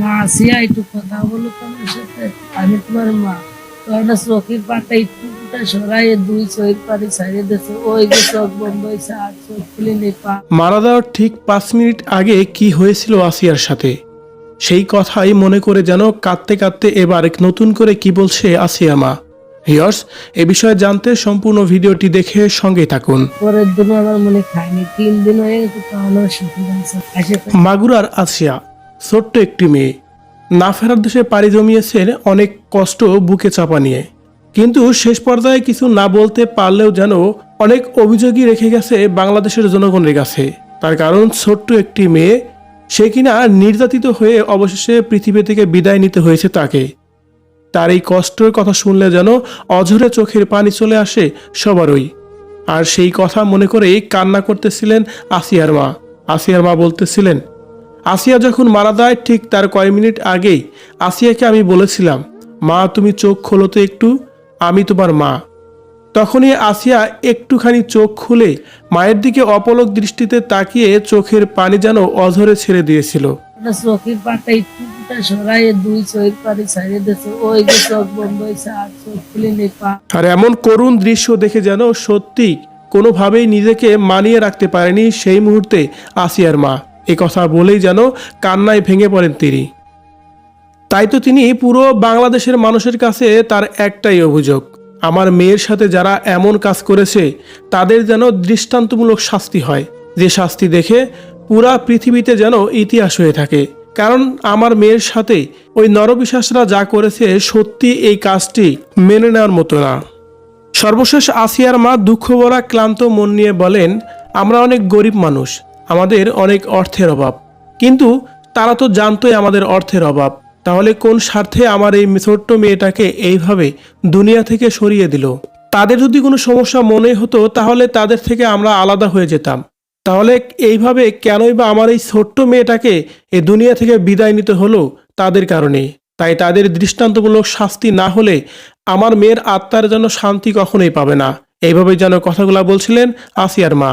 মা আসিয়া একটু কথা বলো তোমার সাথে। আমি তোমার মা। তোরা চোখের পাটা একটু সরাইয়ে দুই চোখের ছাড়িয়ে দিয়েছে। ওই যে চোখ বন্ধ হয়েছে আর চোখ খুলে নেই মারা যাওয়ার ঠিক পাঁচ মিনিট আগে কি হয়েছিল আসিয়ার সাথে? সেই কথাই মনে করে যেন কাঁদতে কাঁদতে এবার নতুন করে কি বলছে আসিয়া মা। হিয়র্স এ বিষয়ে জানতে সম্পূর্ণ ভিডিওটি দেখে সঙ্গে থাকুন। পরের দিনও আমার মনে খায়নি তিন দিন হয়ে গেছে মাগুরার আসিয়া। ছোট্ট একটি মেয়ে। না ফেরার দেশে পাড়ি জমিয়েছেন অনেক কষ্ট বুকে চাপা নিয়ে। কিন্তু শেষ পর্যায়ে কিছু না বলতে পারলেও যেন অনেক অভিযোগই রেখে গেছে বাংলাদেশের জনগণের কাছে। তার কারণ, ছোট্ট একটি মেয়ে, সে কিনা নির্যাতিত হয়ে অবশেষে পৃথিবী থেকে বিদায় নিতে হয়েছে তাকে। তার এই কষ্টের কথা শুনলে যেন অঝরে চোখের পানি চলে আসে সবারই। আর সেই কথা মনে করেই কান্না করতেছিলেন আসিয়ার মা। আসিয়ার মা বলতেছিলেন আসিয়া যখন মারা যায় ঠিক তার কয়েক মিনিট আগেই আসিয়াকে আমি বলেছিলাম মা তুমি চোখ খোলো তো একটু আমি তোমার মা। তখনই আসিয়া একটুখানি চোখ খুলে মায়ের দিকে অপলক দৃষ্টিতে তাকিয়ে চোখের পানি যেন অঝরে ছেড়ে দিয়েছিল। চোখের পাটা একটু সরাইয়ে দুই চোখের পাড়ি ছাড়িয়ে দিয়েছে। ওই যে চোখ বন্ধ হয়েছে আর চোখ খুলে নেই আর এমন করুণ দৃশ্য দেখে যেন সত্যি কোনোভাবেই নিজেকে মানিয়ে রাখতে পারেনি সেই মুহূর্তে আসিয়ার মা। এ কথা বলেই যেন কান্নায় ভেঙে পড়েন তিনি। তাই তো তিনি পুরো বাংলাদেশের মানুষের কাছে তার একটাই অভিযোগ, আমার মেয়ের সাথে যারা এমন কাজ করেছে, তাদের যেন দৃষ্টান্তমূলক শাস্তি হয়। যে শাস্তি দেখে পুরা পৃথিবীতে যেন ইতিহাস হয়ে থাকে। কারণ আমার মেয়ের সাথে ওই নরবিশ্বাসরা যা করেছে, সত্যি এই কাজটি মেনে নেওয়ার মতো না। সর্বশেষ আসিয়ার মা দুঃখ ভরা ক্লান্ত মন নিয়ে বলেন, আমরা অনেক গরিব মানুষ আমাদের অনেক অর্থের অভাব। কিন্তু তারা তো জানতোই আমাদের অর্থের অভাব। তাহলে কোন স্বার্থে আমার এই ছোট্ট মেয়েটাকে এইভাবে দুনিয়া থেকে সরিয়ে দিল? তাদের যদি কোনো সমস্যা মনে হতো, তাহলে তাদের থেকে আমরা আলাদা হয়ে যেতাম। তাহলে এইভাবে কেনই বা আমার এই ছোট্ট মেয়েটাকে এ দুনিয়া থেকে বিদায় নিতে হলো তাদের কারণে? তাই তাদের দৃষ্টান্তমূলক শাস্তি না হলে আমার মেয়ের আত্মার যেন শান্তি কখনোই পাবে না। এইভাবে যেন কথাগুলা বলছিলেন আসিয়ার মা।